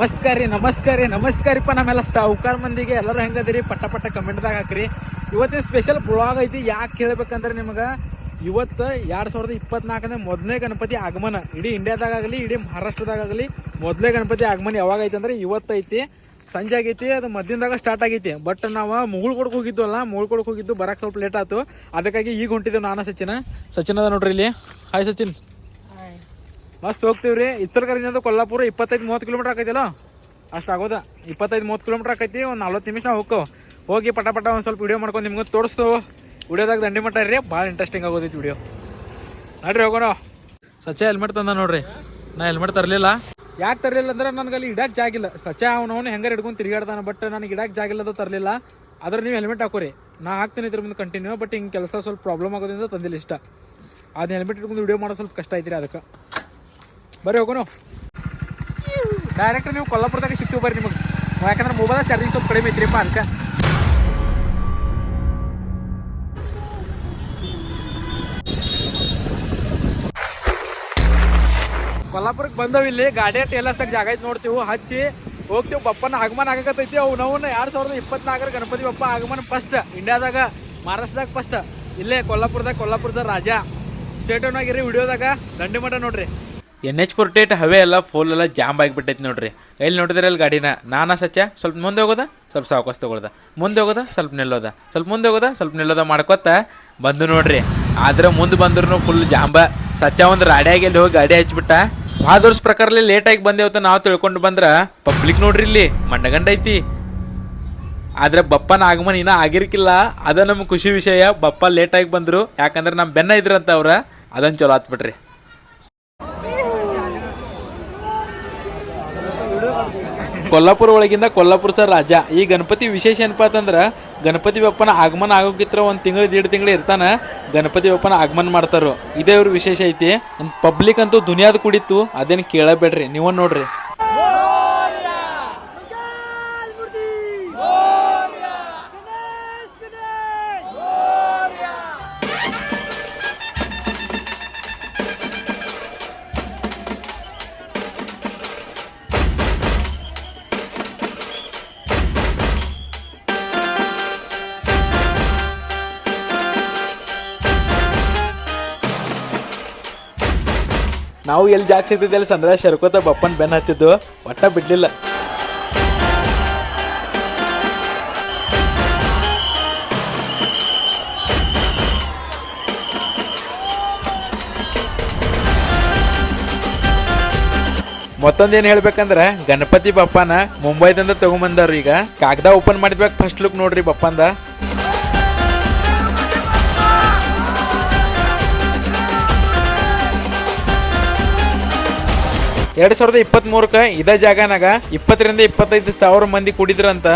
ನಮಸ್ಕಾರ ರೀ ನಮಸ್ಕಾರ ರೀ ನಮಸ್ಕಾರಿಪ್ಪ ನಮ್ಮೆಲ್ಲ ಸಾಹುಕಾರ ಮಂದಿಗೆ. ಎಲ್ಲರೂ ಹೆಂಗದಿರಿ ಪಟ್ಟ ಪಟ್ಟ ಕಮೆಂಟ್ದಾಗ ಹಾಕ್ರಿ. ಇವತ್ತಿನ ಸ್ಪೆಷಲ್ ಬ್ಲಾಗ್ ಐತಿ, ಯಾಕೆ ಹೇಳ್ಬೇಕಂದ್ರೆ ನಿಮ್ಗೆ ಇವತ್ತು ಎರಡು ಸಾವಿರದ ಇಪ್ಪತ್ನಾಲ್ಕನೇ ಮೊದಲನೇ ಗಣಪತಿ ಆಗಮನ. ಇಡೀ ಇಂಡಿಯಾದಾಗಲಿ ಇಡೀ ಮಹಾರಾಷ್ಟ್ರದಾಗಲಿ ಮೊದಲೇ ಗಣಪತಿ ಆಗಮನ ಯಾವಾಗ ಐತೆ ಅಂದ್ರೆ ಇವತ್ತೈತಿ ಸಂಜೆ ಆಗೈತಿ, ಅದು ಮಧ್ಯದಾಗ ಸ್ಟಾರ್ಟ್ ಆಗೈತಿ. ಬಟ್ ನಾವು ಮುಗುಳ್ಕೊಡಕ್ಕೆ ಹೋಗಿದ್ವಲ್ಲ ಮುಗುಳ್ಕೊಡಕ್ಕೆ ಹೋಗಿದ್ದು ಬರಕ್ಕೆ ಸ್ವಲ್ಪ ಲೇಟ್ ಆಯ್ತು ಅದಕ್ಕಾಗಿ ಈಗ ಹೊಂಟಿದ್ದೆವು ನಾನು ಸಚಿನ. ಸಚಿನ್ ಅದ ನೋಡ್ರಿ ಇಲ್ಲಿ. ಹಾಯ್ ಸಚಿನ್. ಮಸ್ತ್ ಹೋಗ್ತೀವ್ರಿ ಇಚ್ಚಲ್ಕರಿಂದ ಕೊಲ್ಲಾಪುರ ಇಪ್ಪತ್ತೈದು, ಮೂವತ್ತು ಕಿಲೋಮೀಟರ್ ಆಕೈತಿಲ್ಲ? ಅಷ್ಟು ಆಗೋದ. ಇಪ್ಪತ್ತೈದು, ಮೂವತ್ತು ಕಿಲೋಮೀಟರ್ ಆಕೈತಿ, ಒಂದು ನಲ್ವತ್ತು ನಿಮಿಷ ನಾವು ಹೋಗಿ ಪಟ ಪಟ ಒಂದು ಸ್ವಲ್ಪ ವಿಡಿಯೋ ಮಾಡ್ಕೊಂಡು ನಿಮ್ಗೆ ತೋರಿಸ್ತು. ವಿಡಿಯೋದಾಗ ದಂಡಿ ಮಟ್ಟ ರೀ ಭಾಳ ಇಂಟ್ರೆಸ್ಟಿಂಗ್ ಆಗೋದೈತಿ ವಿಡಿಯೋ ನೋಡ್ರಿ ಹೋಗೋಣ. ಸಚ್ಚ ಹೆಲ್ಮೆಟ್ ತಂದ ನೋಡ್ರಿ. ನಾ ಹೆಲ್ಮೆಟ್ ತರಲಿಲ್ಲ. ಯಾಕೆ ತರಲಿಲ್ಲ ಅಂದ್ರೆ ನನಗೆ ಅಲ್ಲಿ ಇಡಕ್ಕೆ ಜಾಗಿಲ್ಲ ಸಚ್ಚ ಅವನವನು ಹೆಂಗಾರ ಹಿಡ್ಕೊಂಡು ತಿರುಗಾಡ್ತಾನೆ ಬಟ್ ನನಗೆ ಇಡಕ್ಕೆ ಜಾಗಿಲ್ಲದ ತರಲಿಲ್ಲ. ಆದ್ರೆ ನೀವು ಹೆಲ್ಮೆಟ್ ಹಾಕೋರಿ. ನಾ ಹಾಕ್ತೀನಿ ಇದ್ರ ಮುಂದೆ ಕಂಟಿನ್ಯೂ ಬಟ್ ಹಿಂಗೆ ಕೆಲಸ ಸ್ವಲ್ಪ ಪ್ರಾಬ್ಲಮ್ ಆಗೋದ್ರಿಂದ ತಂದಿಲ್ಲ ಇಷ್ಟ. ಅದು ಹೆಲ್ಮೆಟ್ ಹಿಡ್ಕೊಂಡು ವಿಡಿಯೋ ಮಾಡೋ ಸ್ವಲ್ಪ ಕಷ್ಟ ಐತ್ರಿ ಅದಕ್ಕೆ. ಬರ್ರಿ ಹೋಗೋಣ ಡೈರೆಕ್ಟ್ ನೀವು ಕೊಲ್ಲಾಪುರದಾಗ ಸಿಗ್ತೀವಿ ಬರ್ರಿ ನಿಮಗೆ ಯಾಕಂದ್ರೆ ಮೊಬೈಲ್ ಚಾರ್ಜಿಂಗ್ ಸ್ವಲ್ಪ ಕಡಿಮೆ ಐತ್ರಿಪ್ಪ ಅದಕ್ಕೆ ಕೊಲ್ಲಾಪುರಕ್ಕೆ ಬಂದವ ಇಲ್ಲಿ ಗಾಡಿ ಟೇಲ್ ಹಚ್ಚಕ್ ಜಾಗ ಐತಿ ನೋಡ್ತೀವಿ ಹಚ್ಚಿ ಹೋಗ್ತೀವಿ ಬಪ್ಪನ ಆಗಮನ ಆಗಕತ್ತೈತಿ ಅವು ನಾವು ಎರಡ್ ಸಾವಿರದ ಇಪ್ಪತ್ನಾಲ್ಕರ ಗಣಪತಿ ಬಪ್ಪ ಆಗಮನ ಫಸ್ಟ್ ಇಂಡಿಯಾದಾಗ ಮಹಾರಾಷ್ಟ್ರದಾಗ ಫಸ್ಟ್ ಇಲ್ಲೇ ಕೊಲ್ಲಾಪುರದಾಗ ಕೊಲ್ಲಾಪುರದ ರಾಜ ಸ್ಟೇಟ್ ಆಗಿರಿ ವಿಡಿಯೋದಾಗ ದಂಡಿ ಮಠ ನೋಡ್ರಿ ಎನ್ ಎಚ್ ಫೋರ್ಟೇಟ್ ಹವೆ ಎಲ್ಲ ಫೋಲ್ ಎಲ್ಲ ಜಾಮ್ ಆಗಿಬಿಟ್ಟೈತಿ ನೋಡ್ರಿ. ಎಲ್ಲಿ ನೋಡಿದ್ರೆ ಅಲ್ಲಿ ಗಾಡಿನ? ನಾನಾ ಸಚ್ಚ ಸ್ವಲ್ಪ ಮುಂದೆ ಹೋಗೋದ? ಸ್ವಲ್ಪ ಸಾವಕಾಶ ತೊಗೊಳ್ದ? ಮುಂದೆ ಹೋಗೋದ? ಸ್ವಲ್ಪ ನಿಲ್ಲೋದ? ಸ್ವಲ್ಪ ಮುಂದೆ ಹೋಗೋದ? ಸ್ವಲ್ಪ ನಿಲ್ಲೋದ ಮಾಡ್ಕೊತ ಬಂದು ನೋಡ್ರಿ. ಆದ್ರೆ ಮುಂದೆ ಬಂದ್ರು ಫುಲ್ ಜಾಂಬ ಸಚ್ಚ ಒಂದು ರಾಡಿಯಾಗಿ ಅಲ್ಲಿ ಹೋಗಿ ಗಾಡಿ ಹಚ್ಬಿಟ್ಟ. ಭಾಳ ವರ್ಷ ಪ್ರಕಾರಲಿ ಲೇಟಾಗಿ ಬಂದೇವತ್ತ ನಾವು ತಿಳ್ಕೊಂಡು ಬಂದ್ರ ಪಬ್ಲಿಕ್ ನೋಡ್ರಿ ಇಲ್ಲಿ ಮಂಡಗಂಡ ಐತಿ. ಆದ್ರೆ ಬಪ್ಪನ ಆಗಮನ ಇನ್ನೂ ಆಗಿರ್ಕಿಲ್ಲ. ಅದ ನಮ್ಮ ಖುಷಿ ವಿಷಯ. ಬಪ್ಪ ಲೇಟಾಗಿ ಬಂದ್ರು. ಯಾಕಂದ್ರೆ ನಮ್ಮ ಬೆನ್ನ ಇದ್ರಂತ ಅವ್ರ. ಅದನ್ನ ಚಲೋ ಆತ್ಬಿಟ್ರಿ ಕೊಲ್ಲಾಪುರ ಒಳಗಿಂದ ಕೊಲ್ಲಾಪುರ ಸರ್ ರಾಜ. ಈ ಗಣಪತಿ ವಿಶೇಷ ಏನಪ್ಪ ಅಂತಂದ್ರೆ, ಗಣಪತಿ ಬಪ್ಪನ ಆಗಮನ ಆಗೋಕಿತ್ರ ಒಂದು ತಿಂಗಳು, ದೀಡ್ ತಿಂಗಳು ಇರ್ತಾನೆ, ಗಣಪತಿ ಬಪ್ಪನ ಆಗಮನ ಮಾಡ್ತಾರೋ. ಇದೇ ಇವ್ರ ವಿಶೇಷ ಐತಿ. ಪಬ್ಲಿಕ್ ಅಂತೂ ದುನಿಯಾದ ಕುಡಿತು ಅದೇನು ಕೇಳಬೇಡ್ರಿ ನೀವು ನೋಡ್ರಿ. ನಾವು ಎಲ್ಲಿ ಜಾಗ ಸಿಗ್ತಿದ್ದೆ ಅಲ್ಲಿ ಸಂದ್ರ? ಶರ್ಕೋತ ಬಪ್ಪನ್ ಬೆನ್ ಹತ್ತಿದ್ದು. ಒಟ್ಟ ಬಿಡ್ಲಿಲ್ಲ. ಮತ್ತೊಂದೇನು ಹೇಳ್ಬೇಕಂದ್ರೆ, ಗಣಪತಿ ಬಪ್ಪನ ಮುಂಬೈದಿಂದ ತಗೊಂಬಂದವ್ರು ಈಗ. ಕಾಗದ ಓಪನ್ ಮಾಡಿದ್ಬೇಕು ಫಸ್ಟ್ ಲುಕ್ ನೋಡ್ರಿ ಬಪ್ಪಂದ. ಎರಡ್ ಸಾವಿರದ ಇಪ್ಪತ್ತ್ ಮೂರಕ್ಕೆ ಇದೇ ಜಾಗನಾಗ ಇಪ್ಪತ್ತರಿಂದ ಇಪ್ಪತ್ತೈದು ಸಾವಿರ ಮಂದಿ ಕುಡಿದ್ರಂತ.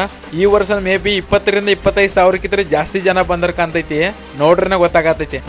ಈ ವರ್ಷ ಮೇ ಬಿ ಇಪ್ಪತ್ತರಿಂದ ಇಪ್ಪತ್ತೈದು ಸಾವಿರಕ್ಕಿಂತ ಜಾಸ್ತಿ ಜನ ಬಂದರ್ ಕಾಣ್ತೈತಿ. ನೋಡ್ರಿನ ಗೊತ್ತಾಗತೈತಿ.